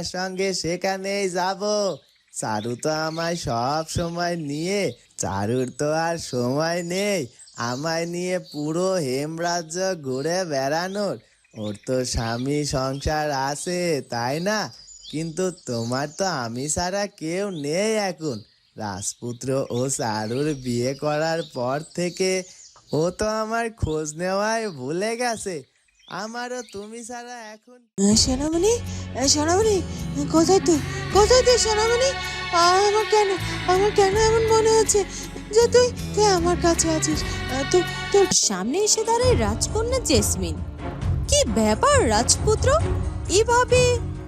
তার সঙ্গে সেখানেই যাব। চারু তো আমায় সব সময় নিয়ে, চারুর তো আর সময় নেই। আমায় নিয়ে পুরো হেমরাজ্য ঘুরে বেড়ানোর। ওর তো স্বামী সংসার আছে, তাই না? কিন্তু তোমার তো আমি ছাড়া কেউ নেই এখন। রাজপুত্র ও চারুর বিয়ে করার পর থেকে ও তো আমার খোঁজ নেওয়ায় ভুলে গেছে। আমারও তুমি ছাড়া এখন সোনামণি সোনামণি, কোথায় তুই? কোথায় তুই, সোনামণি? আমার কেন আমার কেন এমন মনে হচ্ছে? যে তুই তুই আমার কাছে আছিস। তুই তোর সামনে এসে দাঁড়ায় রাজকন্যা জেসমিন। কি ব্যাপার রাজপুত্র? এভাবে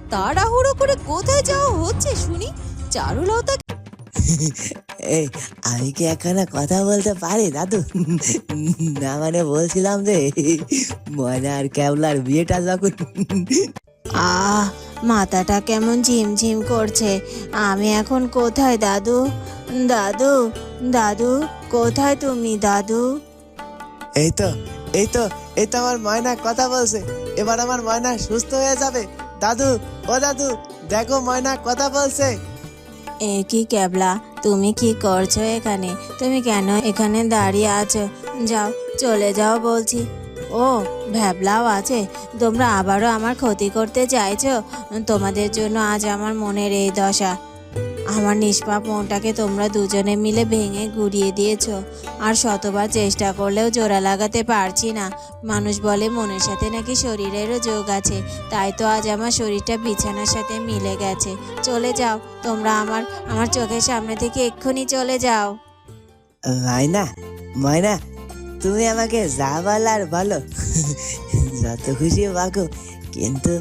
তাড়াহুড়ো করে কোথায় যাওয়া হচ্ছে শুনি? চারুলতা এই আমি কি এখানে কথা বলতে পারি দাদু? না মানে বলছিলাম যে ময়না আর ক্যাবলার বিয়েটা যখন আহ মাথাটা কেমন ঝিমঝিম করছে। আমি এখন কোথায় দাদু? দাদু দাদু কোথায় তুমি দাদু? এই তো এই তো এই তো আমার ময়না কথা বলছে। এবার আমার ময়না সুস্থ হয়ে যাবে। দাদু ও দাদু দেখো ময়না কথা বলছে। এ কি ক্যাবলা? তুমি কি করছ এখানে? তুমি কেন এখানে দাঁড়িয়ে আছো? যাও, চলে যাও বলছি। ও, ভ্যাবলাও আছে। তোমরা আবারও আমার ক্ষতি করতে চাইছো? তোমাদের জন্য আজ আমার মনের এই দশা। আমার নিষ্পাপ মনটাকে তোমরা দুজনে মিলে ভেঙে গুড়িয়ে দিয়েছ। আর শতবার চেষ্টা করলেও জোড়া লাগাতে পারছি না। মানুষ বলে মনের সাথে নাকি শরীরেরও যোগ আছে। তাই তো আজ আমার শরীরটা বিছানার সাথে মিলে গেছে। চলে যাও, তোমরা আমার আমার চোখের সামনে থেকে এক্ষুনি চলে যাও। ময়না ময়না তুমি আমাকে যা বলার বলো। যত খুশি বাকো কিন্তু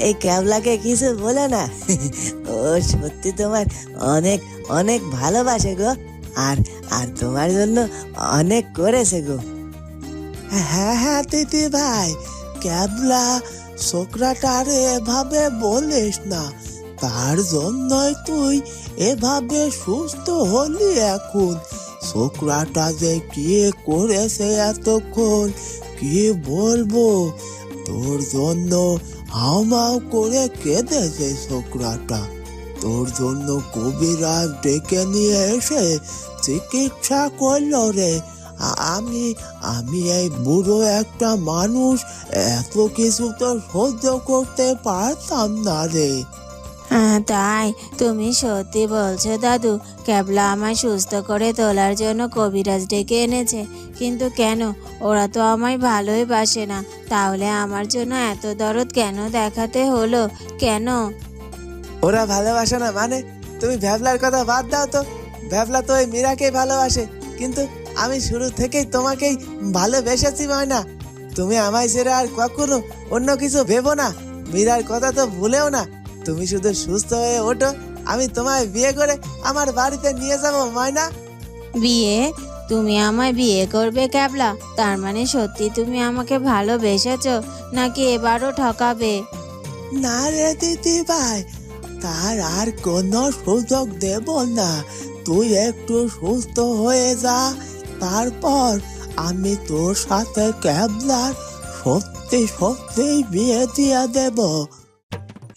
এই ক্যাবলাকে কিছু বলে না। ও সত্যি তোমার অনেক অনেক ভালোবাসে গো। আর আর তোমার জন্য অনেক করেছে গো। হ্যাঁ হ্যাঁ দিদি ভাই। ক্যাবলা ছোকরাটারে এভাবে বলিস না। তার জন্যই তুই এভাবে সুস্থ হলি এখন। ছোকরাটা যে কি করেছে এতক্ষণ, কি বলব? তোর জন্য হামাও করে কেঁদেছে ছোকরাটা। তোর জন্য কবিরাজ ডেকে নিয়ে এসে চিকিৎসা করল রে। আমি আমি এই বুড়ো একটা মানুষ, এত কিছু তো সহ্য করতে পারতাম না রে। তাই। তুমি সত্যি বলছো, দাদু, ক্যাবলা আমায় সুস্থ করে তোলার জন্য কবিরাজ ডেকে এনেছে। কিন্তু কেন? ওরা তো আমায় ভালোই বাসে না। তাহলে আমার জন্য এত দরদ কেন দেখাতে হলো? কেন? ওরা ভালোবাসে না মানে? তুমি ভ্যাবলার কথা বাদ দাও তো। ভ্যাবলা তো ওই মীরাকেই ভালোবাসে। কিন্তু আমি শুরু থেকেই তোমাকেই ভালোবেসেছি না তুমি আমায় ছেড়ে আর কখনো অন্য কিছু ভেবো না। মীরার কথা তো ভুলেও না। তুমি শুধু সুস্থ হয়ে ওঠো আমি তোমায় বিয়ে করে আমার বাড়িতে নিয়ে যাব ময়না। বিয়ে? তুমি আমায় বিয়ে করবে ক্যাবলা? তার মানে সত্যি তুমি আমাকে ভালোবেসেছো নাকি এবারও ঠকাবে? না রে দিদি ভাই তার আর কোনো সুযোগ দেব না। তুই একটু সুস্থ হয়ে যা তারপর আমি তোর সাথে ক্যাবলার সত্যি সত্যি বিয়ে দিয়ে দেব।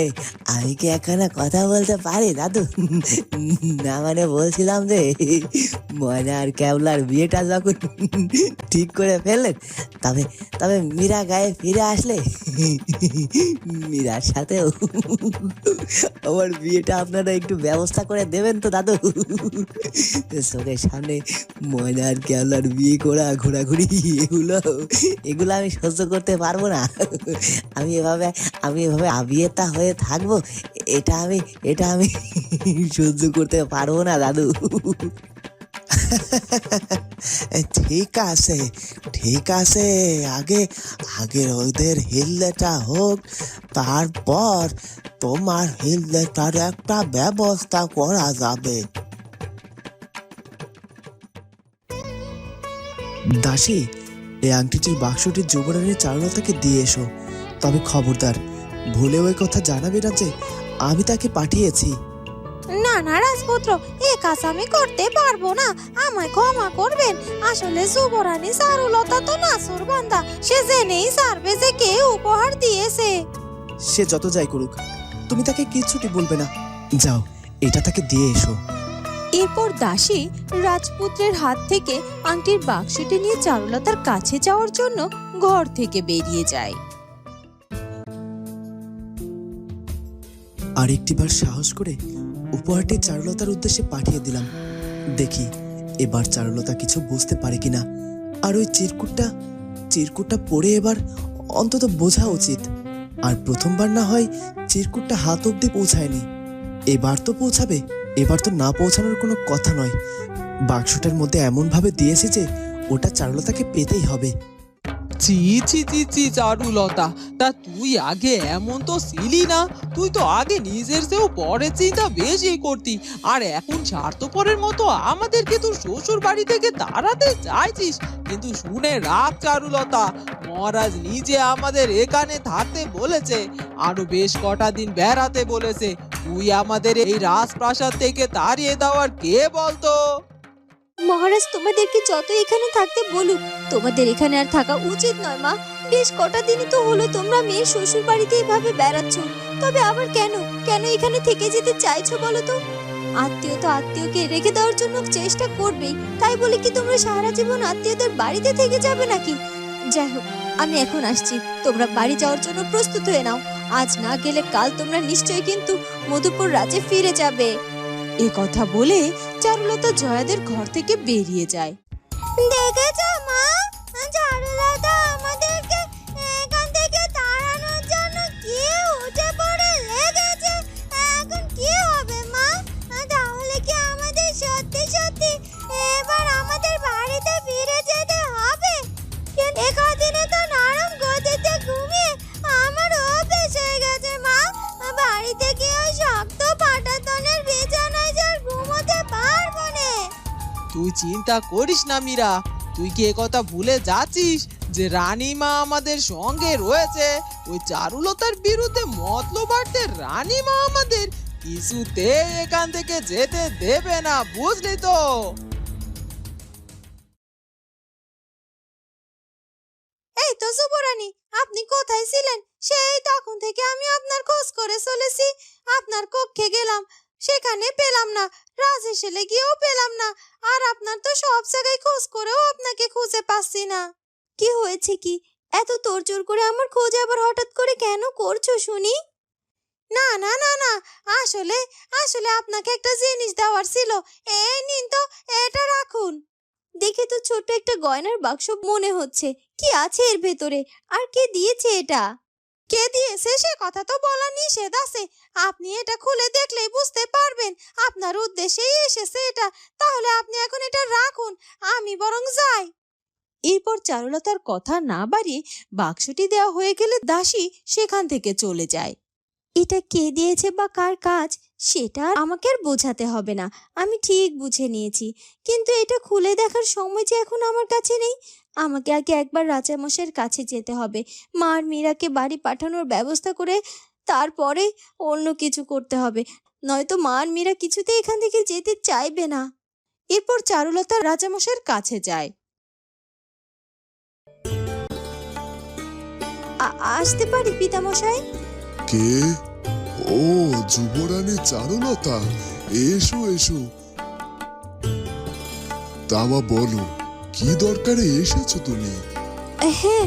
এই, আমি কি এখানে কথা বলতে পারি, দাদু? না মানে বলছিলাম যে, ময়না আর ক্যাবলার বিয়েটা যখন ঠিক করে ফেললেন, তবে তবে মীরা গায়ে ফিরে আসলে? মীরার সাথেও আমার বিয়েটা আপনারা একটু ব্যবস্থা করে দেবেন তো, দাদু? চোখের সামনে ময়না আর ক্যাবলার বিয়ে করা, ঘোরাঘুরি, এগুলো এগুলো আমি সহ্য করতে পারব না। আমি এভাবে আমি এভাবে আবিয়েতা হয়ে থাকব, এটা আমি এটা আমি সহ্য করতে পারব না, দাদু। ঠিক আছে ঠিক আছে, আগে আগে ওদের হিললেটা হোক, তারপর তোমার হিললেটার একটা ব্যবস্থা করা যাবে। দাসী, এই আংটিটির বাক্সটি যুবরানীর চারুলতাকে দিয়ে এসো, তবে খবরদার ভুলেও এই কথা জানাবে না যে আমি তাকে পাঠিয়েছি। না না রাজপুত্র এ কাজ আমি করতে পারব না। আমায় ক্ষমা করবেন। আসলে যুবরানী চারুলতা তো নাসুর বান্দা। সে জেনেই সারবে যে কে উপহার দিয়েছে। সে যত যাই করুক তুমি তাকে কিচ্ছুটি বলবে না। যাও এটা তাকে দিয়ে এসো। এরপর দাসী রাজপুত্রের হাত থেকে আংটির বাক্সটি নিয়ে চারুলতার কাছে যাওয়ার জন্য ঘর থেকে বেরিয়ে যায়। আর একটিবার সাহস করে উপহারটি চারুলতার উদ্দেশ্যে পাঠিয়ে দিলাম। দেখি, এবার চারুলতা কিছু বুঝতে পারে কিনা। আর ওই চিরকুটটা চিরকুটটা পড়ে এবার অন্তত বোঝা উচিত। আর প্রথমবার না হয় চিরকুটটা হাত অব্দি পৌঁছায়নি। এবার তো পৌঁছাবে, এবার তো না পৌঁছানোর কোনো কথা নয়। বাক্সটার মধ্যে এমনভাবে দিয়েছে যে ওটা চারুলতাকে পেতেই হবে। চি চি চি চি চারুলতা তা তুই আগে এমন তো ছিলি না? তুই তো আগে নিজের চেয়েও পরের চিন্তা বেশি করতি। আর এখন স্বার্থপরের মতো আমাদেরকে তোর শ্বশুর বাড়ি থেকে তাড়াতে চাইছিস। কিন্তু শুনে রাখ চারুলতা মহারাজ নিজে আমাদের এখানে থাকতে বলেছে। আরও বেশ কটা দিন বেড়াতে বলেছে। তুই আমাদের এই রাজপ্রাসাদ থেকে তাড়িয়ে দেওয়ার কে বলতো? মহারাজ, তোমাদেরকে যত এখানে থাকতে বলুক, তোমাদের এখানে আর থাকা উচিত নয়, মা। বেশ কটা দিনই তো হলো তোমরা মেয়ের শ্বশুর বাড়িতে এভাবে বেড়াচ্ছ। তবে আবার কেন? কেন এখানে থেকে যেতে চাইছো বলো তো? আত্মীয় তো আত্মীয়কে রেখে দেওয়ার জন্য চেষ্টা করবেই। তাই বলে কি তোমরা সারা জীবন আত্মীয়দের বাড়িতে থেকে যাবে নাকি? যাই হোক, আমি এখন আসছি। তোমরা বাড়ি যাওয়ার জন্য প্রস্তুত হয়ে নাও। আজ না গেলে কাল তোমরা নিশ্চয়ই কিন্তু মধুপুর রাজ্যে ফিরে যাবে। এ কথা বলে চারুলতা জয়াদের ঘর থেকে বেরিয়ে যায়। দেখেছ মা? তুই চিন্তা করিস না, মীরা। তুই কি কথা ভুলে যাচ্ছিস যে রানীমা আমাদের সঙ্গে রয়েছে? ওই চারুলতার বিরুদ্ধে মতলবার্তে রানীমা আমাদের কিছুতে এখান থেকে যেতে দেবে না, বুঝলি তো? এই তো যুবরানী আপনি কোথায় ছিলেন? সেই তখন থেকে আমি আপনার খোঁজ করে চলেছি। আপনার কক্ষে গেলাম। সেখানে পেলাম না। রাজেশেলে গিয়েও পেলাম না। আর আপনার তো সব জায়গায় খোঁজ করেও আপনাকে খুঁজে পাচ্ছি না। কি হয়েছে কি? এত তোড়জোড় করে আমার খোঁজ আবার হঠাৎ করে কেন করছ শুনি? না না না না। আসলে আসলে আপনাকে একটা জিনিস দেওয়ার ছিল। এই নিন তো, এটা রাখুন। দেখে তো ছোট্ট একটা গয়নার বাক্স মনে হচ্ছে। কি আছে এর ভেতরে? আর কে দিয়েছে এটা? কে দিয়েছে? সে কথা তো বলা নিষেধ আছে। আপনি এটা খুলে দেখলেই বুঝতে পারবেন। আপনার উদ্দেশ্যেই এসেছে এটা। তাহলে আপনি এখন এটা রাখুন, আমি বরং যাই। এরপর চারুলতার কথা না বাড়িয়ে বাক্সটি দেওয়া হয়ে গেলে দাসী সেখান থেকে চলে যায়। এটা কে দিয়েছে বা কার কাজ, সেটা আমাকে আর বোঝাতে হবে না। আমি ঠিক বুঝে নিয়েছি। কিন্তু এটা খুলে দেখার সময় যে এখন আমার কাছে নেই। আমাকে আগে একবার রাজামশাইয়ের কাছে যেতে হবে। মার মীরাকে বাড়ি পাঠানোর ব্যবস্থা করে তারপরে অন্য কিছু করতে হবে। নয়তো মা আর মীরা কিছুতে এখান থেকে যেতে চাইবে না। এরপর চারুলতা রাজামশাইয়ের কাছে যায়। আসতে পারি পিতামশাই? কে? ও যুবরানী চারুলতা। এসো এসো। তামা বলো কি দরকারে এসেছ তুমি? হ্যাঁ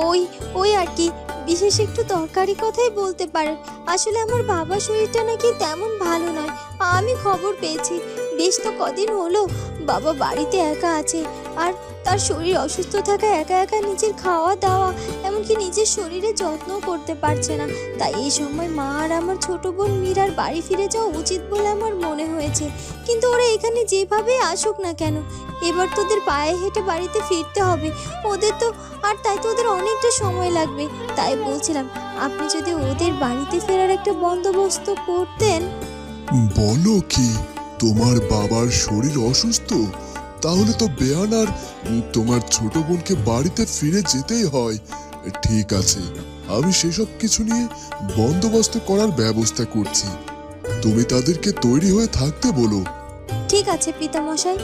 ওই ওই আর কি। বিশেষ একটু দরকারি কথাই বলতে পারেন। আসলে আমার বাবার শরীরটা নাকি তেমন ভালো নয়, আমি খবর পেয়েছি। বেশ তো কদিন হলো বাবা বাড়িতে একা আছে, আর তার শরীর অসুস্থ থাকা একা একা নিজের খাওয়া দাওয়া এমনকি নিজের শরীরে যত্ন করতে পারছে না। তাই এই সময় মা আর আমার ছোট বোন মীরার বাড়ি ফিরে যাওয়া উচিত বলে আমার মনে হয়েছে। কিন্তু ওরা এখানে যেভাবে আসুক না কেন, এবার তোদের পায়ে হেঁটে বাড়িতে ফিরতে হবে। ওদের তো, আর তাই তো ওদের অনেকটা সময় লাগবে। তাই বলছিলাম, আপনি যদি ওদের বাড়িতে ফেরার একটা বন্দোবস্ত করতেন। বলো কি, তোমার বাবার শরীর অসুস্থ? তাহলে তো বেয়ানার উম, তোমার ছোট বোনকে বাড়িতে ফিরে যেতেই হয়। ঠিক আছে আমি সেসব কিছু নিয়ে বন্দোবস্ত করার ব্যবস্থা করছি। তুমি তাদেরকে তৈরি হয়ে থাকতে বলো। ঠিক আছে পিতামশাই।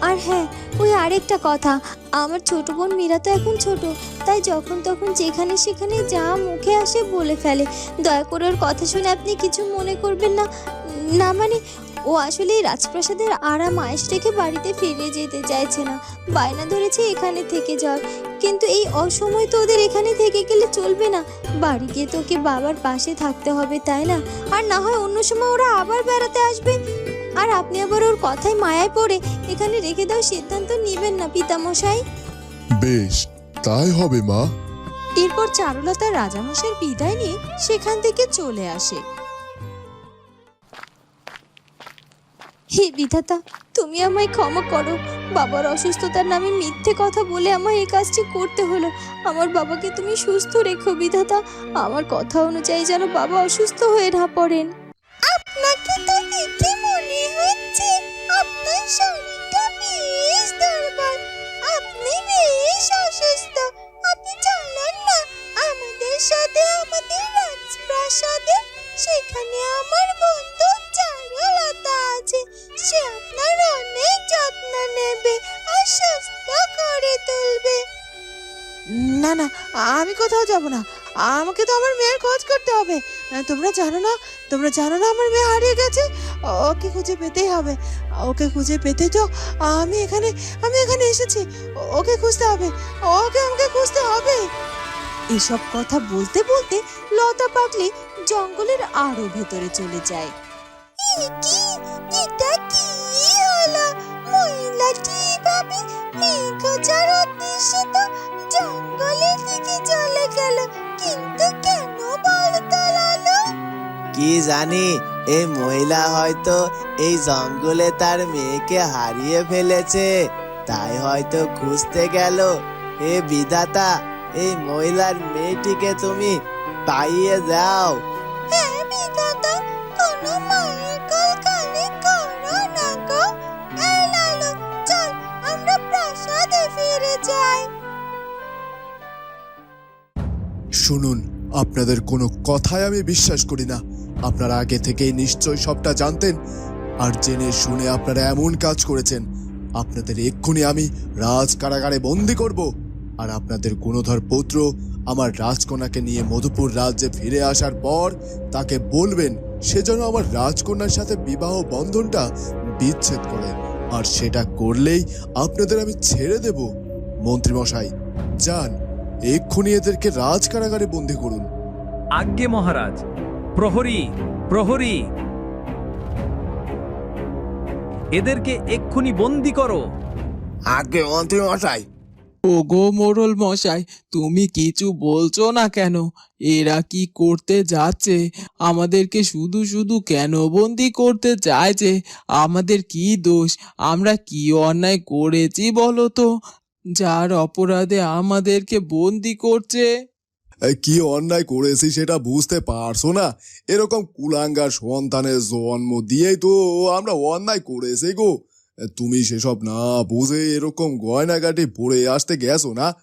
আর হ্যাঁ ওই আরেকটা কথা আমার ছোট বোন মীরা তো এখন ছোট তাই যখন তখন যেখানে সেখানে যা মুখে আসে বলে ফেলে। দয়া করে ওর কথা শুনে আপনি কিছু মনে করবেন না। না মানে ও আসলে রাজপ্রাসাদের আরাম আয়েস রেখে বাড়িতে ফিরে যেতে চাইছে না। বায়না ধরেছে এখানে থেকে যাওয়ার কিন্তু এই অসময় তো ওদের এখানে থেকে গেলে চলবে না। বাড়ি গিয়ে তো ওকে বাবার পাশে থাকতে হবে তাই না? আর না হয় অন্য সময় ওরা আবার বেড়াতে আসবে। আর আপনি আবার ওর কথায় মায়ায় পড়ে এখানে রেখে দেওয়ার সিদ্ধান্ত নেবেন না পিতামশাই? বেশ তাই হবে মা। এরপর চারুলতা রাজামশাইয়ের বিদায় নিয়ে সেখান থেকে চলে আসে। হে বিধাতা, তুমি আমায় ক্ষমা করো। বাবার অসুস্থতার নামে মিথ্যে কথা বলে আমায় এই কাজটি করতে হলো। আমার বাবাকে তুমি সুস্থ রেখো বিধাতা। আমার কথা অনুযায়ী যেন বাবা অসুস্থ হয়ে না পড়েন। আপনাকে তো দেখে মনে হচ্ছে আপনার শরীরটা বেশ দুর্বল। আপনি বেশ অসুস্থ। আপনি চলেন না। আমাদের সাথে আমাদের রাজপ্রাসাদে, সেখানে আমার বন্ধু না না, আমি কোথাও যাব না। আমাকে তো আমার মেয়ের খোঁজ করতে হবে। তোমরা জানো না, তোমরা জানো না আমার মেয়ে হারিয়ে গেছে? ওকে খুঁজে পেতেই হবে। ওকে খুঁজে পেতে তো আমি এখানে আমি এখানে এসেছি। ওকে খুঁজতে হবে। ওকে আমাকে খুঁজতে হবে। এসব কথা বলতে বলতে লতা পাগলি জঙ্গলের আরও ভেতরে চলে যায়। কি? কি জানি? এই মহিলা হয়তো এই জঙ্গলে তার মেয়েকে হারিয়ে ফেলেছে। তাই হয়তো খুঁজতে গেল। হে বিধাতা এই মহিলার মেয়েটিকে তুমি পাইয়ে দাও। শুনুন আপনাদের কোনো কথাই আমি বিশ্বাস করি না। আপনারা আগে থেকেই নিশ্চয় সবটা জানতেন আর জেনে শুনে আপনারা এমন কাজ করেছেন। আপনাদের এক্ষুনি আমি রাজ কারাগারে বন্দি করব আর আপনাদের গুণধর পুত্র আমার রাজকন্যাকে নিয়ে মধুপুর রাজ্যে ফিরে আসার পর তাকে বলবেন সে যেন আমার রাজকন্যার সাথে বিবাহ বন্ধনটা বিচ্ছেদ করে। আর সেটা করলেই আপনাদের আমি ছেড়ে দেব। মন্ত্রীমশাই, যান, এক্ষুনি এদেরকে রাজ কারাগারে বন্দি করুন। আজ্ঞে মহারাজ প্রহরী প্রহরী। এদেরকে এক্ষুনি বন্দি করো। আগে মন্ত্রী মশাই। ওগো মোড়ল মশাই তুমি কিছু বলছো না কেন? এরা কি করতে যাচ্ছে? আমাদেরকে শুধু শুধু কেন বন্দি করতে চাইছে আমাদের কি দোষ? আমরা কি অন্যায় করেছি বলো তো? যার অপরাধে আমাদেরকে বন্দি করছে? কি অন্যায় করেছি সেটা বুঝতে পারছ না? এরকম কুলাঙ্গার সন্তানের জন্ম দিয়েই তো আমরা অন্যায় করেছি গো। তুমি সেসব না বুঝে এরকম গয়নাগাটি পরে আসতে গেছো না?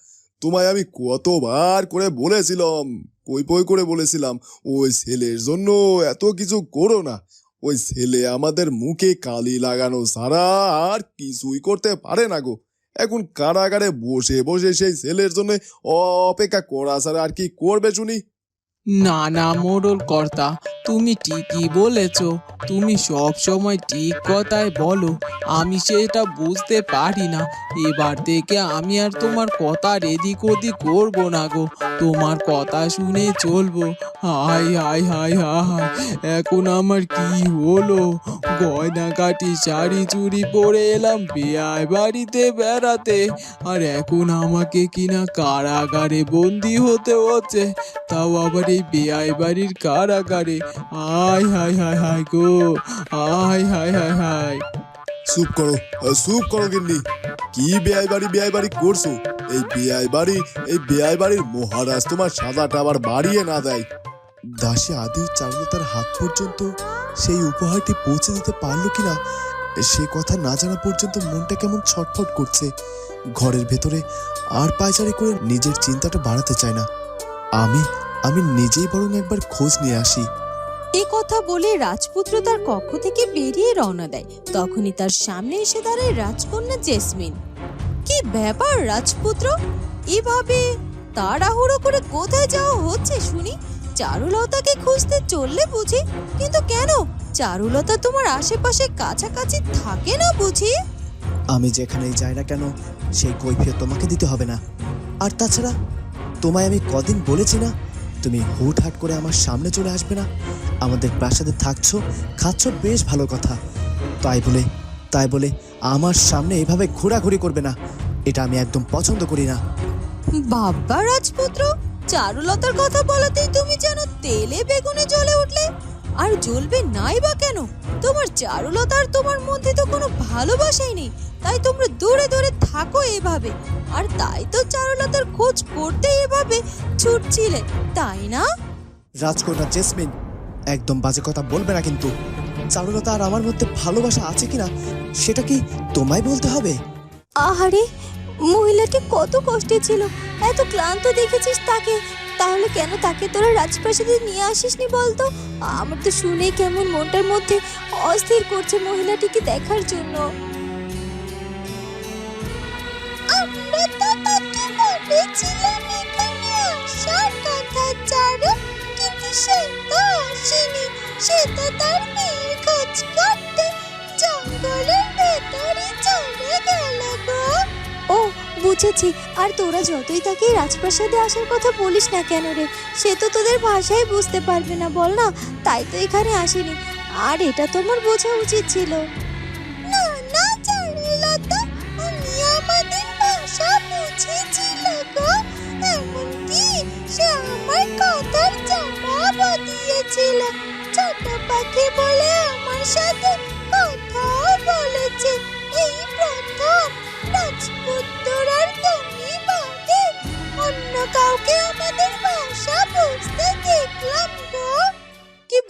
তোমায় আমি কতবার করে বলেছিলাম, পই পই করে বলেছিলাম, ওই ছেলের জন্য এত কিছু করো না। ওই ছেলে আমাদের মুখে কালি লাগানো ছাড়া আর কিছুই করতে পারে না গো। এখন কারাগারে বসে বসে সেই ছেলের জন্য অপেক্ষা করা ছাড়া আর কি করবে শুনি? না না, মোড়ল কর্তা, তুমি ঠিকই বলেছ। তুমি সব সময় ঠিক কথাই বলো। আমি সেটা বুঝতে পারি না। এবার থেকে আমি আর তোমার কথা এদিক ওদিক করব না গো। তোমার কথা শুনে চলবো। হাই হাই হাই হাই এখন আমার কি হলো? গয়না কাটি শাড়ি চুরি পরে এলাম, বেয়ায় বাড়িতে বেড়াতে। আর এখন আমাকে কিনা কারাগারে বন্দি হতে হচ্ছে। তাও আবার এই বেআই বাড়ির কারাগারে। আয়, হায় হায় হায় গো। আয়, হায় হায় হায়। চুপ করো চুপ করো গিন্নি। কি বেআই বাড়ি বেআই বাড়ি করছ? এই বেআই বাড়ি, এই বেআই বাড়ির মহারাজ তোমার সাদাটা আবার বাড়িয়ে না দেয়। দাসী আদিও চারুলতার হাত পর্যন্ত সেই উপহারটি পৌঁছে দিতে পারল কিনা, সে কথা না জানা পর্যন্ত মনটা কেমন ছটফট করছে। ঘরের ভেতরে আর পায়চারি করে নিজের চিন্তাটা বাড়াতে চায় না। আমি আমি নিজেই বরং একবার খোঁজ নিয়ে আসি। এ কথা বলে রাজপুত্র তার কক্ষ থেকে বেরিয়ে রওনা দেয়। তখনই তার সামনে এসে দাঁড়ায় রাজকন্যা জেসমিন। কি ব্যাপার রাজপুত্র? এভাবে তাড়াহুড়ো করে কোথায় যাওয়া হচ্ছে শুনি? চারুলতাকে খুঁজতে চললে বুঝি কিন্তু কেন? চারুলতা তোমার আশেপাশে কাছাকাছি থাকে না বুঝি? আমি যেখানেই যাই না কেন সেই কৈফিয়ত তোমাকে দিতে হবে না। আর তাছাড়া তোমায় আমি কদিন বলেছি না তুমি হুটহাট করে আমার সামনে চলে আসবে না? আমাদের প্রাসাদে থাকছো, খাচ্ছ বেশ ভালো কথা। তাই বলে তাই বলে আমার সামনে এভাবে ঘোরাঘুরি করবে না। এটা আমি একদম পছন্দ করি না। বাবা রাজপুত্র, চারুলতার কথা বলাতেই তুমি যেন তেলে বেগুনে জ্বলে উঠলে। আর জ্বলবে নাই বা কেন? তোমার চারুলতার তোমার মধ্যে তো কোনো ভালোবাসাই নেই। তাই তোমরা দূরে দূরে থাকো এভাবে। আর তাই তো চারুলতার খোঁজ করতে এভাবে ছুটছিলে তাই না? রাজকন্যা জেসমিন একদম বাজে কথা বলবে না কিন্তু। চারুলতা আর আমার মধ্যে ভালোবাসা আছে কিনা সেটা কি তোমায় বলতে হবে? আহারে মহিলাটি কত কষ্টে ছিল। এত ক্লান্ত দেখেছিস তাকে। তাহলে কেন তাকে তোরা রাজপ্রাসাদে নিয়ে আসিসনি বলতো? আমার তো শুনে কেমন মনটার মধ্যে অস্থির করছে মহিলাটিকে দেখার জন্য। সে তো তার মেয়ের খোঁজ বুঝেছি। আর তোরা যতই তাকে রাজপ্রাসাদে আসার কথা বলিস না কেন রে, সে তো তোদের ভাষায় বুঝতে পারবে না, বল না? তাই তো এখানে আসেনি। আর এটা তোমার বোঝা উচিত ছিল। না না উনি আমাদের ভাষা আমার ছোট পাখি বলে আমার সাথে কথাও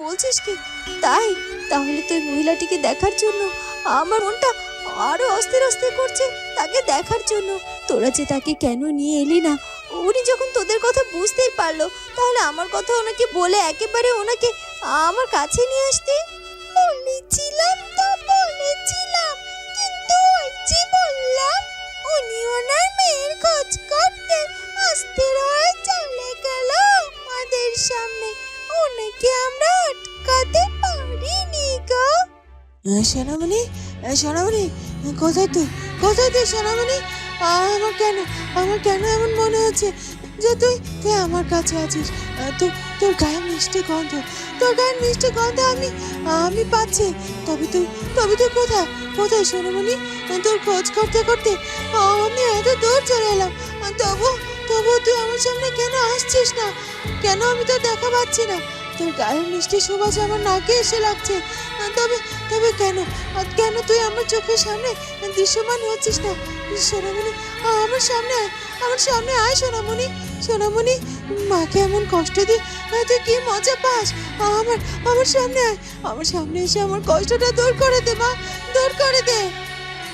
বলছিস কি? তাই? তাহলে তুই মহিলাটিকে দেখার জন্য আমার মনটা আরও অস্থির অস্থির করছে তাকে দেখার জন্য। তোরা যে তাকে কেন নিয়ে এলি না? উনি যখন তোদের কথা বুঝতেই পারল, তাহলে আমার কথা ওনাকে বলে একেবারে ওনাকে আমার কাছে নিয়ে আসতে? বলেছিলাম তো, বলেছিলাম। কিন্তু ওই যে বললাম, উনি ওনার মেয়ের খোঁজ সোনামণি? সোনামণি কোথায় তুই? কোথায় তুই সোনামণি? আমার কেন আমার কেন এমন মনে হচ্ছে যে তুই তুই আমার কাছে আছিস? আহ, তোর তোর গায়ে মিষ্টি গন্ধ তোর গায়ের মিষ্টি গন্ধ আমি আমি পাচ্ছি। তবে তুই তবে তুই কোথায়? কোথায় সোনামণি? তোর খোঁজ করতে করতে আমি এত দূর চলে এলাম। তবু তবু তুই আমার সামনে কেন আসছিস না? কেন আমি তো দেখা পাচ্ছি না? তোর গায়ের মিষ্টি সুবাস আমার নাকে এসে লাগছে। তবে তবে কেন? কেন তুই আমার চোখের সামনে দৃশ্যমান হচ্ছিস না? সোনামণি, আমার সামনে আমার সামনে আয় সোনামণি সোনামণি, মাকে এমন কষ্ট দি তুই কি মজা পাস? আমার আমার সামনে আয়, আমার সামনে এসে আমার কষ্টটা দূর করে দে, মা, দূর করে দে।